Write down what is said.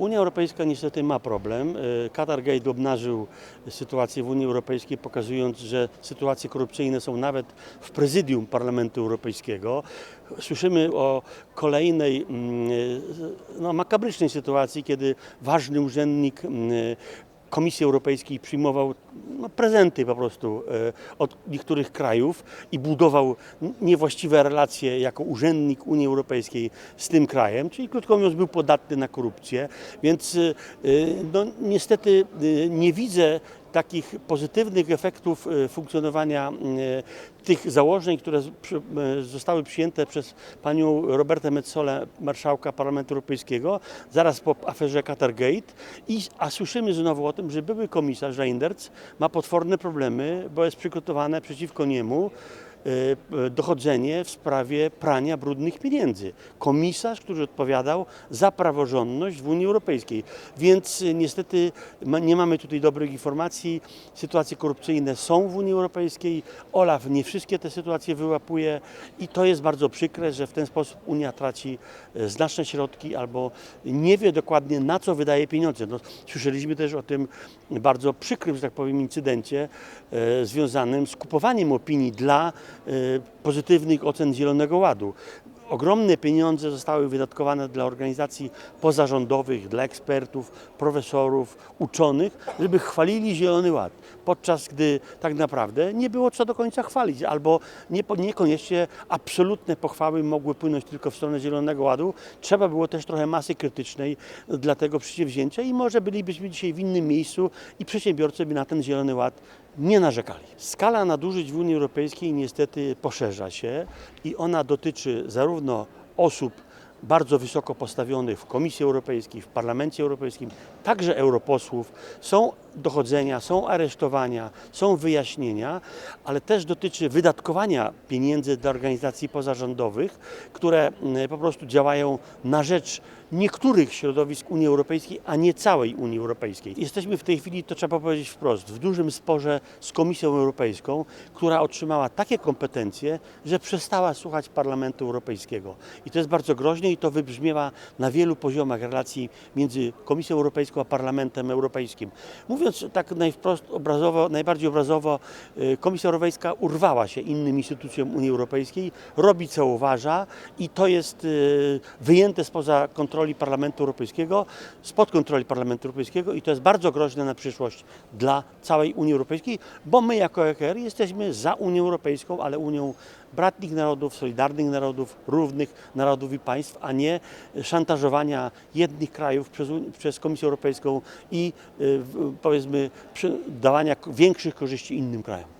Unia Europejska niestety ma problem. E, Qatargate obnażył sytuację w Unii Europejskiej, pokazując, że sytuacje korupcyjne są nawet w prezydium Parlamentu Europejskiego. Słyszymy o kolejnej mm, e, no, makabrycznej sytuacji, kiedy ważny urzędnik mm, Komisji Europejskiej przyjmował no, prezenty po prostu e, od niektórych krajów i budował niewłaściwe relacje jako urzędnik Unii Europejskiej z tym krajem, czyli krótko mówiąc był podatny na korupcję, więc e, no, niestety e, nie widzę takich pozytywnych efektów e, funkcjonowania e, tych założeń, które e, zostały przyjęte przez panią Robertę Metsolę, marszałka Parlamentu Europejskiego, zaraz po aferze Qatargate, i, a słyszymy znowu o tym, że były komisarz Reinders ma potworne problemy, bo jest przygotowane przeciwko niemu dochodzenie w sprawie prania brudnych pieniędzy. Komisarz, który odpowiadał za praworządność w Unii Europejskiej. Więc e, niestety nie mamy tutaj dobrych informacji. Sytuacje korupcyjne są w Unii Europejskiej. OLAF nie wszystkie te sytuacje wyłapuje i to jest bardzo przykre, że w ten sposób Unia traci znaczne środki albo nie wie dokładnie na co wydaje pieniądze. No, słyszeliśmy też o tym bardzo przykrym, że tak powiem, incydencie związanym z kupowaniem opinii dla pozytywnych ocen Zielonego Ładu. Ogromne pieniądze zostały wydatkowane dla organizacji pozarządowych, dla ekspertów, profesorów, uczonych, żeby chwalili Zielony Ład, podczas gdy tak naprawdę nie było co do końca chwalić, albo nie, niekoniecznie absolutne pochwały mogły płynąć tylko w stronę Zielonego Ładu. Trzeba było też trochę masy krytycznej dla tego przedsięwzięcia i może bylibyśmy dzisiaj w innym miejscu i przedsiębiorcy by na ten Zielony Ład nie narzekali. Skala nadużyć w Unii Europejskiej niestety poszerza się i ona dotyczy zarówno osób bardzo wysoko postawionych w Komisji Europejskiej, w Parlamencie Europejskim, także europosłów. Są dochodzenia, są aresztowania, są wyjaśnienia, ale też dotyczy wydatkowania pieniędzy dla organizacji pozarządowych, które mm, po prostu działają na rzecz niektórych środowisk Unii Europejskiej, a nie całej Unii Europejskiej. Jesteśmy w tej chwili, to trzeba powiedzieć wprost, w dużym sporze z Komisją Europejską, która otrzymała takie kompetencje, że przestała słuchać Parlamentu Europejskiego. I to jest bardzo groźne i to wybrzmiewa na wielu poziomach relacji między Komisją Europejską a Parlamentem Europejskim. Mówiąc tak najwprost obrazowo, najbardziej obrazowo, y, Komisja Europejska urwała się innym instytucjom Unii Europejskiej, robi co uważa i to jest y, wyjęte spoza kontroli Parlamentu Europejskiego, spod kontroli Parlamentu Europejskiego i to jest bardzo groźne na przyszłość dla całej Unii Europejskiej, bo my jako EKR jesteśmy za Unią Europejską, ale Unią bratnich narodów, solidarnych narodów, równych narodów i państw, a nie szantażowania jednych krajów przez, przez Komisję Europejską i y, powiedzmy dawania większych korzyści innym krajom.